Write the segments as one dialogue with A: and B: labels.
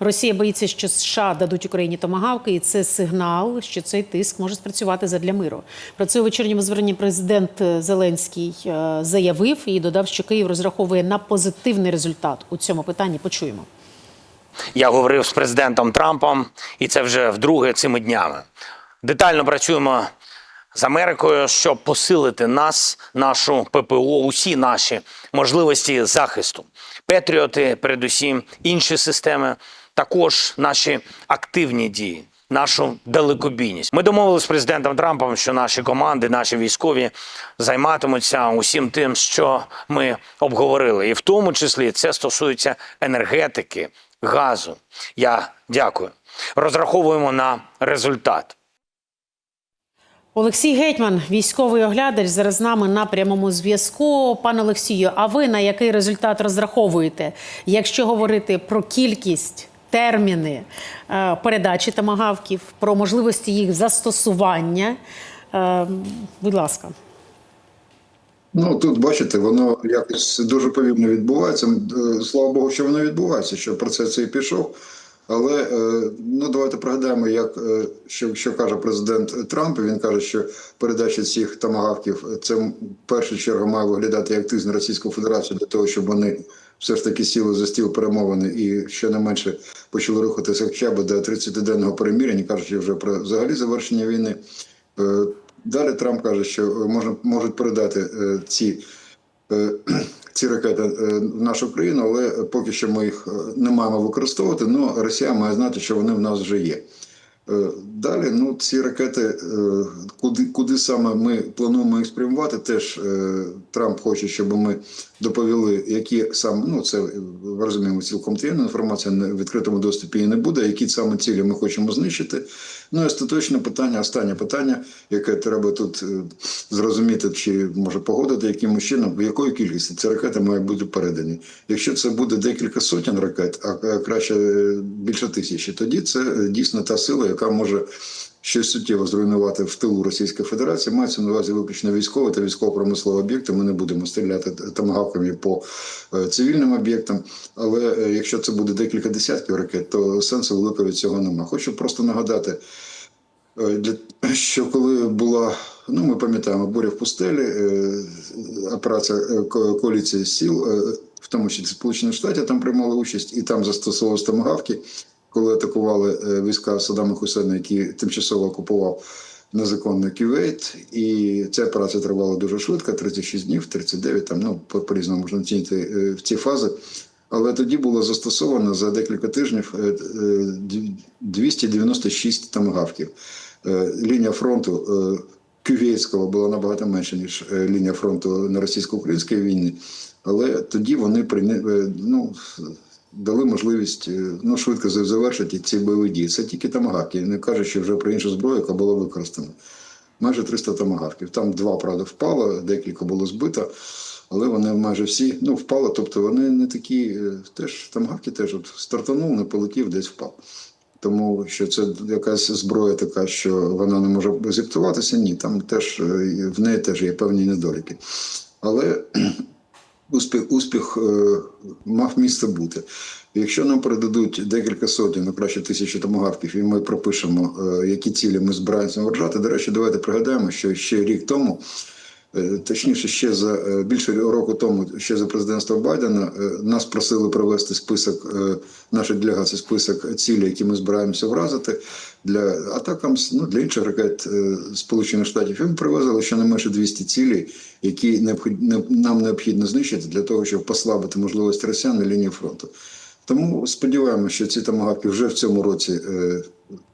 A: Росія боїться, що США дадуть Україні томагавки, і це сигнал, що цей тиск може спрацювати задля миру. Про це у вечірньому зверненні президент Зеленський е, заявив і додав, що Київ розраховує на позитивний результат у цьому питанні. Почуємо.
B: Я говорив з президентом Трампом, і це вже вдруге цими днями. Детально працюємо з Америкою, щоб посилити нас, нашу ППО, усі наші можливості захисту. Петріоти, передусім, інші системи, також наші активні дії. Нашу далекобійність. Ми домовилися з президентом Трампом, що наші команди, наші військові займатимуться усім тим, що ми обговорили, і в тому числі це стосується енергетики, газу. Я дякую. Розраховуємо на результат.
A: Олексій Гетьман, військовий оглядач, зараз з нами на прямому зв'язку. Пане Олексію, а ви на який результат розраховуєте, якщо говорити про кількість, терміни е, передачі тамагавків, про можливості їх застосування? Е, Будь ласка.
C: Ну тут бачите, воно якось дуже повільно відбувається. Е, Слава Богу, що воно відбувається, що процес цей пішов. Але ну давайте пригадаємо, як що, що каже президент Трамп. Він каже, що передача цих тамагавків це в першу чергу має виглядати як тиск на Російську Федерацію для того, щоб вони все ж таки сіли за стіл перемовини і щонайменше почали рухатися хоча б до 30-денного переміряння, кажучи вже про взагалі завершення війни. Е, Далі Трамп каже, що можна можуть передати е, ці. е, Ці ракети е, в нашу країну, але поки що ми їх е, не маємо використовувати. Ну Росія має знати, що вони в нас вже є. Е, Далі, ну ці ракети, е, куди куди саме ми плануємо їх спрямувати, теж е, Трамп хоче, щоб ми доповіли, які саме ну це розуміємо цілком таємна інформація в відкритому доступі її не буде. Які саме цілі ми хочемо знищити. Ну і остаточне питання, останнє питання, яке треба тут е, зрозуміти, чи може погодити якимось чином, в якої кількості ці ракети мають бути передані. Якщо це буде декілька сотень ракет, а а краще е, більше тисячі, тоді це е, дійсно та сила, яка може щось суттєво зруйнувати в тилу Російської Федерації. Мається на увазі виключно військові та військово-промислові об'єкти. Ми не будемо стріляти томагавками по е, цивільним об'єктам. Але е, якщо це буде декілька десятків ракет, то сенсу великого від цього немає. Хочу просто нагадати. Е, що коли була, ну ми пам'ятаємо, буря в пустелі, операція коаліції сіл, в тому числі Сполучених Штатів, там приймали участь, і там застосовували томагавки, коли атакували е, війська Саддама Хусейна, який тимчасово окупував незаконно Кювейт. І ця операція тривала дуже швидко, 36 днів, 39, там ну по- по-різному можна оцінити е, в ці фази. Але тоді було застосовано за декілька тижнів е, е, дві- 296 томагавків. Е, Лінія фронту Кювейського була набагато менша, ніж лінія фронту на російсько-українській війні. Але тоді вони ну, дали можливість е, ну, швидко завершити ці бойові дії. Це тільки томагавки, не кажучи вже про іншу зброю, яка була використана. Майже 300 томагавків. Там два, правда, впало, декілька було збито. Але вони майже всі ну, впали, тобто вони не такі, е, теж томагавки теж от стартанув, не полетів, десь впав. Тому що це якась зброя така, що вона не може зіптуватися, ні, там теж е, в неї теж є певні недоліки. Але успіх, успіх е, мав місце бути. Якщо нам передадуть декілька сотень, ну краще тисячі томогавків, і ми пропишемо, е, які цілі ми збираємося вражати. До речі, давайте пригадаємо, що ще рік тому. Е, Точніше, ще за е, більше року тому, ще за президентства Байдена, е, нас просили провести список нашої делегації, список цілей, які ми збираємося вразити для атакам ну, для інших ракет Сполучених Штатів. І ми привезли щонайменше 200 цілей, які необхід- нам необхідно знищити для того, щоб послабити можливості росіян на лінії фронту. Тому сподіваємося, що ці тамагавки вже в цьому році, е,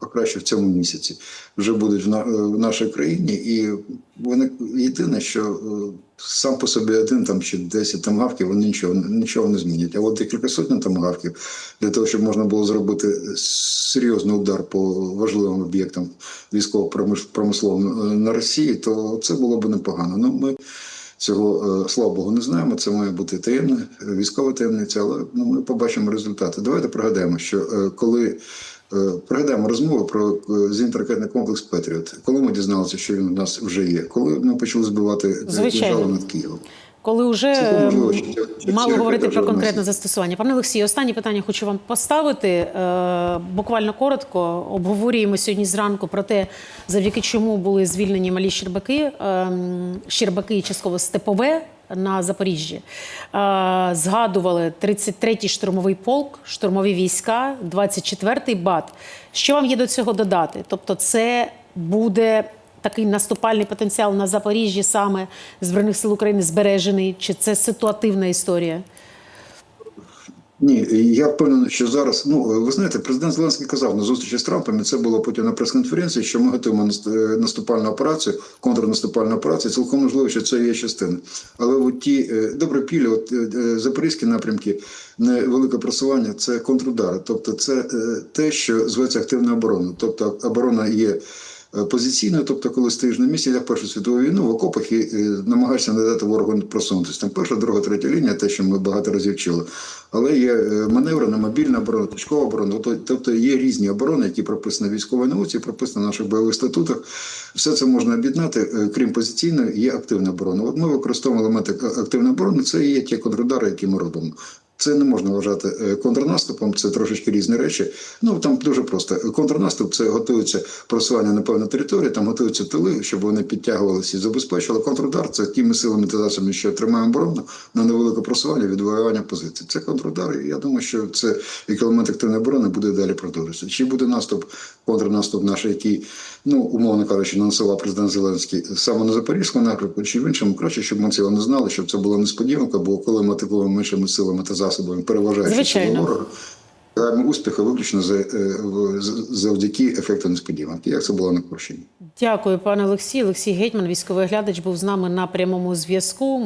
C: а краще в цьому місяці, вже будуть в, е, нашій країні. І вони єдине, що е, сам по собі один там чи 10 тамагавків, вони нічого, нічого не змінять. А от декілька сотень тамагавків для того, щоб можна було зробити серйозний удар по важливим об'єктам військово-промисловим е, на Росії, то це було б непогано. Ну ми Цього, е, слава Богу, не знаємо. Це має бути таємне, е, військова таємниця, але ну, ми побачимо результати. Давайте пригадаємо, що е, коли пригадаємо розмову про зенітно-ракетний комплекс Петріот, коли ми дізналися, що він у нас вже є, коли ми почали збивати державу над Києвом.
A: Коли вже
C: можливо, що ця- що
A: мало говорити про конкретне застосування. Пане Олексію, останнє питання хочу вам поставити. Е, Буквально коротко обговорюємо сьогодні зранку про те, завдяки чому були звільнені малі Щербаки, ем, Щербаки і частково Степове на Запоріжжі. Е, Згадували 33-й штурмовий полк, штурмові війська, 24-й БАТ. Що вам є до цього додати? Тобто, це буде такий наступальний потенціал на Запоріжжі саме Збройних сил України збережений? Чи це ситуативна історія?
C: Ні, я впевнений, що зараз, ну ви знаєте, президент Зеленський казав на зустрічі з Трампом, і це було потім на прес-конференції, що ми готуємо е, наступальну операцію, контрнаступальну операцію. Цілком можливо, що це є частина. Але от ті е, добропілля, от е, запорізькі напрямки, невелике просування це контрудари. Тобто, це те, що зветься активна оборона. Тобто оборона є. Е, Позиційною, тобто, коли стоїш на місці, як Першу світову війну, в окопах і е, намагаєшся не дати ворогу просунутися. Там перша, друга, третя лінія, те, що ми багато разів вчили. Але є е, маневрена, мобільна оборона, точкова оборона. Тобто- є різні оборони, які прописані в військовій науці, прописані в наших бойових статутах. Все це можна об'єднати, крім позиційної, є активна оборона. От ми використовуємо елементи активної оборони, це і є ті контрудари, які ми робимо. Це не можна вважати е, контрнаступом, це трошечки різні речі. Ну там дуже просто. Контрнаступ це готується просування на певну територію, там готуються тили, щоб вони підтягувалися і забезпечували. Контрудар це тими силами та засобами, що тримаємо оборону на невелике просування, відвоювання позицій. Це контрудар. І я думаю, що це як елемент активної оборони буде далі продовжуватися. Чи буде наступ, контрнаступ наш, який, ну умовно кажучи, наносила президент Зеленський саме на Запорізькому напрямку, чи в іншому, краще, щоб ми цього не знали, щоб це була несподіванка, бо коли ми атакуємо меншими силами та засобами, переважаючи
A: Звичайно.
C: ворога, успіхи виключно за, е, завдяки ефекту несподіванки, як це було на Курщині.
A: Дякую, пане Олексій. Олексій Гетьман, військовий глядач, був з нами на прямому зв'язку.